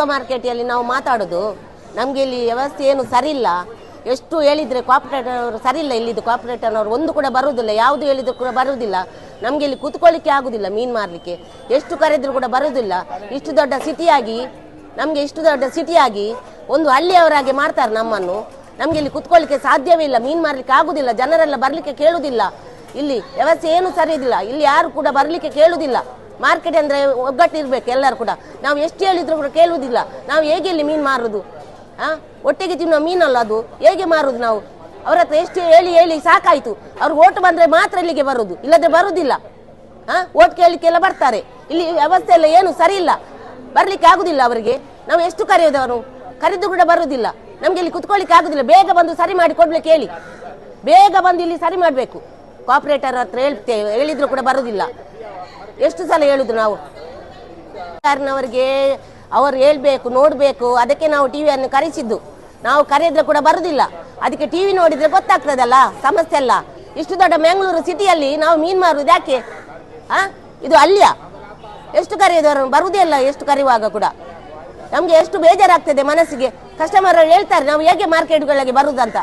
ಊರ ಮಾರ್ಕೆಟಲ್ಲಿ ನಾವು ಮಾತಾಡೋದು, ನಮಗೆ ಇಲ್ಲಿ ವ್ಯವಸ್ಥೆ ಏನು ಸರಿ ಇಲ್ಲ ಎಷ್ಟು ಹೇಳಿದ್ರೆ ಕಾಪರೇಟರ್ ಸರಿ ಇಲ್ಲ ಇಲ್ಲಿದ್ದು ಕಾಪರೇಟರ್ನವರು ಒಂದು ಕೂಡ ಬರುವುದಿಲ್ಲ, ಯಾವುದು ಹೇಳಿದ್ರು ಕೂಡ ಬರುವುದಿಲ್ಲ. ನಮಗೆ ಇಲ್ಲಿ ಕೂತ್ಕೊಳ್ಳಿಕ್ಕೆ ಆಗುದಿಲ್ಲ ಮೀನು ಮಾರಲಿಕ್ಕೆ. ಎಷ್ಟು ಕರೆದರೂ ಕೂಡ ಬರುವುದಿಲ್ಲ. ಇಷ್ಟು ದೊಡ್ಡ ಸಿಟಿಯಾಗಿ, ನಮಗೆ ಇಷ್ಟು ದೊಡ್ಡ ಸಿಟಿಯಾಗಿ ಒಂದು ಹಳ್ಳಿಯವರಾಗಿ ಮಾಡ್ತಾರೆ ನಮ್ಮನ್ನು. ನಮಗೆ ಇಲ್ಲಿ ಕುತ್ಕೊಳ್ಳಿಕ್ಕೆ ಸಾಧ್ಯವೇ ಇಲ್ಲ, ಮೀನು ಮಾರಲಿಕ್ಕೆ ಆಗುವುದಿಲ್ಲ ಜನರೆಲ್ಲ ಬರಲಿಕ್ಕೆ ಕೇಳುವುದಿಲ್ಲ ಇಲ್ಲಿ ವ್ಯವಸ್ಥೆ ಏನು ಸರಿ ಇಲ್ಲಿ ಯಾರು ಕೂಡ ಬರಲಿಕ್ಕೆ ಕೇಳುವುದಿಲ್ಲ ಮಾರ್ಕೆಟ್ ಅಂದರೆ ಒಗ್ಗಟ್ಟು ಇರ್ಬೇಕು ಎಲ್ಲರೂ ಕೂಡ. ನಾವು ಎಷ್ಟು ಹೇಳಿದ್ರು ಕೂಡ ಕೇಳುವುದಿಲ್ಲ. ನಾವು ಹೇಗೆ ಇಲ್ಲಿ ಮೀನು ಮಾರುದು? ಹಾಂ ಒಟ್ಟಿಗೆ ತಿನ್ನೋ ಮೀನಲ್ಲ ಅದು. ಹೇಗೆ ಮಾರುದು ನಾವು? ಅವ್ರ ಹತ್ರ ಎಷ್ಟು ಹೇಳಿ ಹೇಳಿ ಸಾಕಾಯಿತು. ಅವ್ರು ಓಟ್ ಬಂದರೆ ಮಾತ್ರ ಇಲ್ಲಿಗೆ ಬರುದು. ಇಲ್ಲದ್ರೆ ಬರುದಿಲ್ಲ. ಹಾಂ ಓಟ್ ಕೇಳಲಿಕ್ಕೆಲ್ಲ ಬರ್ತಾರೆ. ಇಲ್ಲಿ ವ್ಯವಸ್ಥೆ ಎಲ್ಲ ಏನು ಸರಿ ಇಲ್ಲ. ಬರ್ಲಿಕ್ಕೆ ಆಗುದಿಲ್ಲ ಅವರಿಗೆ. ನಾವು ಎಷ್ಟು ಕರೆಯೋದವರು? ಕರೆದು ಕೂಡ ಬರುವುದಿಲ್ಲ ನಮ್ಗೆ ಇಲ್ಲಿ ಕುತ್ಕೊಳ್ಳಿಕ್ಕೆ ಆಗುದಿಲ್ಲ. ಬೇಗ ಬಂದು ಸರಿ ಮಾಡಿ ಕೊಡ್ಲಿಕ್ಕೆ ಹೇಳಿ. ಬೇಗ ಬಂದು ಇಲ್ಲಿ ಸರಿ ಮಾಡಬೇಕು. ಕಾಪರೇಟರ್ ಹತ್ರ ಹೇಳ್ತೇವೆ. ಹೇಳಿದ್ರು ಕೂಡ ಬರುದಿಲ್ಲ. ಎಷ್ಟು ಸಲ ಹೇಳುದು ನಾವು? ಸರ್ಕಾರನವರಿಗೆ ಅವರು ಹೇಳ್ಬೇಕು, ನೋಡ್ಬೇಕು, ಅದಕ್ಕೆ ನಾವು ಟಿವಿಯನ್ನು ಕರೆಸಿದ್ದು. ನಾವು ಕರೆದ್ರೆ ಕೂಡ ಬರುದಿಲ್ಲ. ಅದಕ್ಕೆ ಟಿವಿ ನೋಡಿದ್ರೆ ಗೊತ್ತಾಗ್ತದಲ್ಲ, ಸಮಸ್ಯೆ ಅಲ್ಲ. ಇಷ್ಟು ದೊಡ್ಡ ಮ್ಯಾಂಗ್ಳೂರು ಸಿಟಿಯಲ್ಲಿ ನಾವು ಮೀನ್ ಮಾರುದು ಯಾಕೆ? ಹಾ ಇದು ಅಲ್ಲಿಯ? ಎಷ್ಟು ಕರೆಯೋದವರು ಬರುವುದೇ ಇಲ್ಲ ಎಷ್ಟು ಕರೆಯುವಾಗ ಕೂಡ. ನಮ್ಗೆ ಎಷ್ಟು ಬೇಜಾರಾಗ್ತದೆ ಮನಸ್ಸಿಗೆ. ಕಸ್ಟಮರ್ ಹೇಳ್ತಾರೆ, ನಾವು ಹೇಗೆ ಮಾರ್ಕೆಟ್ಗಳಿಗೆ ಬರುದಂತ.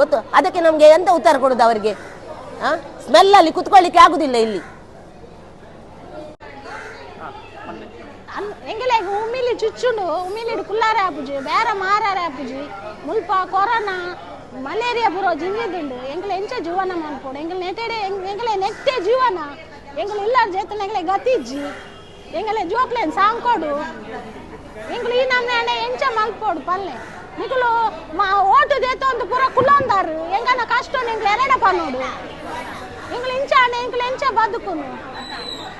ಗೊತ್ತು? ಅದಕ್ಕೆ ನಮ್ಗೆ ಎಂತ ಉತ್ತರ ಕೊಡುದು ಅವರಿಗೆ? ಸ್ಮೆಲ್ ಅಲ್ಲಿ ಕುತ್ಕೊಳ್ಳಿಕ್ಕೆ ಆಗುದಿಲ್ಲ ಇಲ್ಲಿ. ಅನ್- ಎಂಗೆಲೆಗ್ ಉಮ್ಮಿಲಿ ಚುಚ್ಚುಂಡು ಉಮ್ಮಿಲಿಡು ಕುಲ್ಲಾರೆ ಆಪುಜಿ ಬೇರೆ ಮಾರಾರೆ ಆಪುಜಿ ಮುಲ್ಪ ಕೊರೋನಾ ಮಲೇರಿಯಾ ಬುರೋ ಜಿಂಜಿದುಂಡು ಎಂಗ್ಲೆ ಎಂಚ ಜೀವನ ಮನ್ಪೋಡು ಎಂಗ್ಲೆ ನೆಟೆಡೆ ಎಂಗ್ಲೆ ನೆಟ್ಟೆ ಜೀವನ ಎಂಗ್ಲೆ ಇಲ್ಲ ಜೇತನ ಎಂಗ್ಲೆ ಗತಿಜ್ಜಿ ಎಂಗ್ಲೆ ಜೋಕ್ಲೆನ್ ಸಾಂಕೋಡು ಎಂಗ್ಲು ಈ ನಮ್ನೆ ಎಂಚ ಮಲ್ಪೋಡು ಪಲ್ಲೆ ನಿಕುಲು ಮಾ ಓಟು ದೇತ ಒಂದು ಪೂರ ಕುಲ್ಲೊಂದಾರು ಎಂಗನ ಕಷ್ಟ ಎಂಗ್ಲೆ ಎರಡ ಪನ್ನೋಡು ಎಂಗ್ಲು ಇಂಚ ಆಂಡ ಎಂಗ್ಲು ಎಂಚ ಬದುಕುನು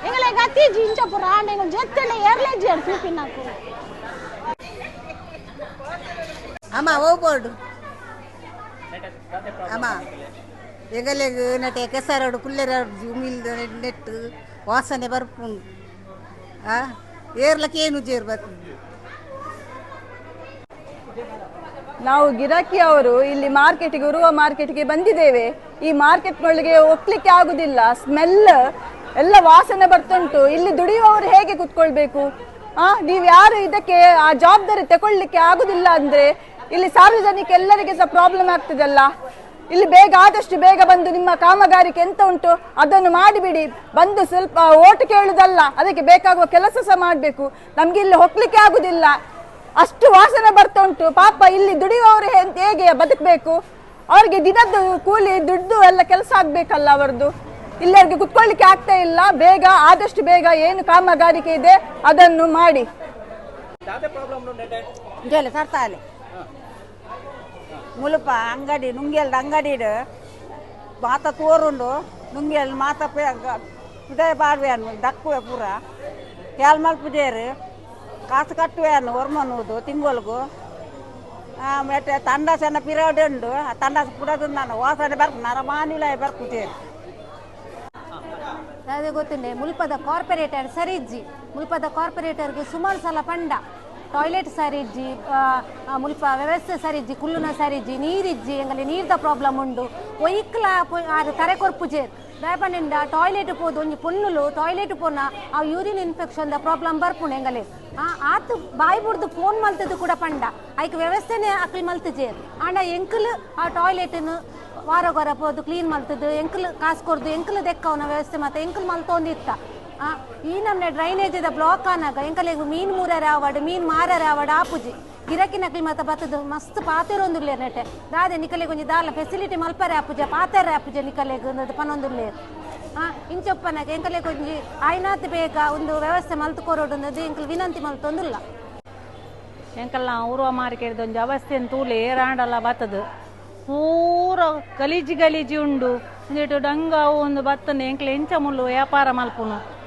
ಎಂಗ್ಲೆ ಗತಿಜ್ಜಿ ಇಂಚ ಪೂರ ಆಂಡ ಎಂಗ್ಲು ಜೆತ್ತನೆ ಏರ್ಲೆಜ್ಜಿ ಅಡ್ ತೂಪಿನಾಕು ಅಮ್ಮ ಹೋಗ್ಬೋಡು ಅಮ್ಮ ಎಗಲೆಗ್ ನಟೆ ಕೆಸರಡು ಕುಲ್ಲೆರಡು ಜುಮಿಲ್ ನೆಟ್ಟು ವಾಸನೆ ಬರ್ಪುಂಡು ಆ ಏರ್ಲಕ್ಕೆ ಏನು ಜೇರು ಬರ್ತದೆ ನಾವು ಗಿರಾಕಿ ಅವರು ಇಲ್ಲಿ ಮಾರ್ಕೆಟ್ಗೆ ಉರುವ ಮಾರ್ಕೆಟ್ಗೆ ಬಂದಿದ್ದೇವೆ. ಈ ಮಾರ್ಕೆಟ್ನೊಳಗೆ ಒಪ್ಲಿಕ್ಕೆ ಆಗುದಿಲ್ಲ. ಸ್ಮೆಲ್ ಎಲ್ಲ ವಾಸನೆ ಬರ್ತುಂಟು. ಇಲ್ಲಿ ದುಡಿಯುವವರು ಹೇಗೆ ಕುತ್ಕೊಳ್ಬೇಕು? ಆ, ನೀವು ಯಾರು ಇದಕ್ಕೆ ಆ ಜವಾಬ್ದಾರಿ ತಗೊಳ್ಳಿಕ್ಕೆ ಆಗುದಿಲ್ಲ ಅಂದ್ರೆ ಇಲ್ಲಿ ಸಾರ್ವಜನಿಕ ಎಲ್ಲರಿಗೆ ಸಹ ಪ್ರಾಬ್ಲಮ್ ಆಗ್ತದಲ್ಲ. ಇಲ್ಲಿ ಬೇಗ ಆದಷ್ಟು ಬೇಗ ಬಂದು ನಿಮ್ಮ ಕಾಮಗಾರಿಕೆ ಎಂತ ಉಂಟು ಅದನ್ನು ಮಾಡಿಬಿಡಿ. ಬಂದು ಸ್ವಲ್ಪ ಓಟು ಕೇಳುದಲ್ಲ, ಅದಕ್ಕೆ ಬೇಕಾಗುವ ಕೆಲಸ ಸಹ ಮಾಡಬೇಕು. ನಮ್ಗೆ ಇಲ್ಲಿ ಹೋಗ್ಲಿಕ್ಕೆ ಆಗುದಿಲ್ಲ. ಅಷ್ಟು ವಾಸನೆ ಬರ್ತಾ ಉಂಟು ಪಾಪ ಇಲ್ಲಿ ದುಡಿಯುವವರು ಹೇಗೆ ಬದುಕಬೇಕು? ಅವ್ರಿಗೆ ದಿನದ್ದು ಕೂಲಿ, ದುಡ್ಡು ಎಲ್ಲ ಕೆಲಸ ಆಗ್ಬೇಕಲ್ಲ ಅವರದ್ದು. ಇಲ್ಲರಿಗೆ ಕುತ್ಕೊಳ್ಳಿಕ್ಕೆ ಆಗ್ತಾ ಇಲ್ಲ. ಬೇಗ ಆದಷ್ಟು ಬೇಗ ಏನು ಕಾಮಗಾರಿಕೆ ಇದೆ ಅದನ್ನು ಮಾಡಿ. ಮುಲುಪ ಅಂಗಡಿ ನುಂಗಿಯಲ್ದ ಅಂಗಡಿಡು ಮಾತ ತೋರುಂಡು ನುಂಗಿಯಲ್ ಮಾತ ಇದೇ ಬಾಡ್ವೆ ಅನ್ನು ದಕ್ಕುವೆ ಪೂರ. ಯಾಲ್ ಮಲ್ಪುಜೇರು ಕಾಸು ಕಟ್ಟುವೆ ಅನ್ನು ಒರ್ಮನ್ನುವುದು ತಿಂಗೊಲ್ಗು ಮತ್ತೆ ತಂಡ ಸಣ್ಣ ಪಿರಿಯಡ್ ಉಂಡು. ಆ ತಂಡ ಪುಡದ ನಾನು ವಾಸನೆ ಬರ್ಕು ನರ ಮಾನಿಲ ಬರ್ಕುತ್ತೇನೆ ಅದೇ ಗೊತ್ತುಂಡೆ ಮುಲ್ಪದ ಕಾರ್ಪೊರೇಟರ್ ಸರಿಜ್ಜಿ ಮುಲ್ಪದ ಕಾರ್ಪೊರೇಟರ್ಗೆ ಸುಮಾರು ಸಲ ಪಂಡ. ಟಾಯ್ಲೆಟ್ ಸರಿಜ್ಜಿ ಮುಲ್ಪ ವ್ಯವಸ್ಥೆ ಸರಿಜ್ಜಿ ಕುಲ್ಲುನ ಸರಿಜ್ಜಿ ನೀರಿಜ್ಜಿ ಎಂಗಲ್ಲಿ ನೀರ್ದ ಪ್ರಾಬ್ಲಮ್ ಉಂಡು. ಒಯ್ಕ್ಲ ತರೆ ಕರೆ ಕೊರ್ಪುಜೇರ್ ದಯಪಂಡ ಟಾಯ್ಲೆಟ್ ಪೋದು ಒಂಜಿ ಪೊನ್ನುಲು ಟಾಯ್ಲೆಟ್ ಪೋನ ಆ ಯೂರಿನ್ ಇನ್ಫೆಕ್ಷನ್ ದ ಪ್ರಾಬ್ಲಮ್ ಬರ್ಪುಂಡು ಎಂಗಲೆ ಆ, ಆತು ಬಾಯಿ ಬುಡ್ದು ಫೋನ್ ಮಲ್ತದ್ದು ಕೂಡ ಪಂಡ. ಐಕ್ ವ್ಯವಸ್ಥೆನೆ ಅಕ್ಲಿ ಮಲ್ತಜೇರ್ ಆಂಡ ಎಂಕಲ್ ಆ ಟಾಯ್ಲೆಟ್ನು ವಾರ ವಾರ ಪೋದು ಕ್ಲೀನ್ ಮಾಡ್ತಿದ್ದು ಎಂಕಲ್ ಕಾಸು ಕೊಡ್ದು, ಎಂಕಲ್ ದೆಕ್ಕವನ ವ್ಯವಸ್ಥೆ ಮತ್ತೆ ಎಂಕಲ್ ಮಲ್ತೊಂದಿತ್ತ ಈ ನಮ್ಮ ಡ್ರೈನೇಜ್ ದ ಬ್ಲಾಕ್ ಆನಾಗ ಎಂಕಲ್ ಮೀನ್ ಮೂರರ ಆವಡ್ ಮೀನ್ ಮಾರರ ಆವಡ್ ಆಪುಜಿ. ಗಿರಕಿನ ನಕಲಿ ಮತ್ತ ಬತ್ತದು ಮಸ್ತ್ ಪಾತೆರೊಂದುಲ್ಲೆ ನೆಟೆ ದಾದೆ ನಿಕಲೆ ಒಂಜಿ ದಾಲ ಫೆಸಿಲಿಟಿ ಮಲ್ಪರೆ ಆಪುಜ ಪಾತೆರ ಆಪುಜ ನಿಕಲೆಗ್ ಪನೊಂದುಲ್ಲೆ ಹಾ ಇಂಚೊಪ್ಪನಗ ಎಂಕಲೆ ಒಂಜಿ ಆಯ್ನಾತ್ ಬೇಗ ಒಂದು ವ್ಯವಸ್ಥೆ ಮಲ್ತು ಕೊರೋಡೊಂದು ಎಂಕಲ್ ವಿನಂತಿ ಮಲ್ತೊಂದುಲ್ಲ. ಎಂಕಲ್ನ ಉರ್ವ ಮಾರ್ಕೆಟ್ ಒಂಜಿ ಅವಸ್ಥೆ ತೂಲೆ ಏರಾಂಡಲ್ಲ ಬತ್ತದು. ಪೂರ ಗಲೀಜಿ ಗಲೀಜಿ ಉಂಡು. ಒಂದಿಟ್ಟು ಡಂಗ ಒಂದು ಬತ್ತನೆ ಎಂಕ್ಲೆ ಎಂಚ ಮುಳ್ಳು ವ್ಯಾಪಾರ ಮಲ್ಪುನು.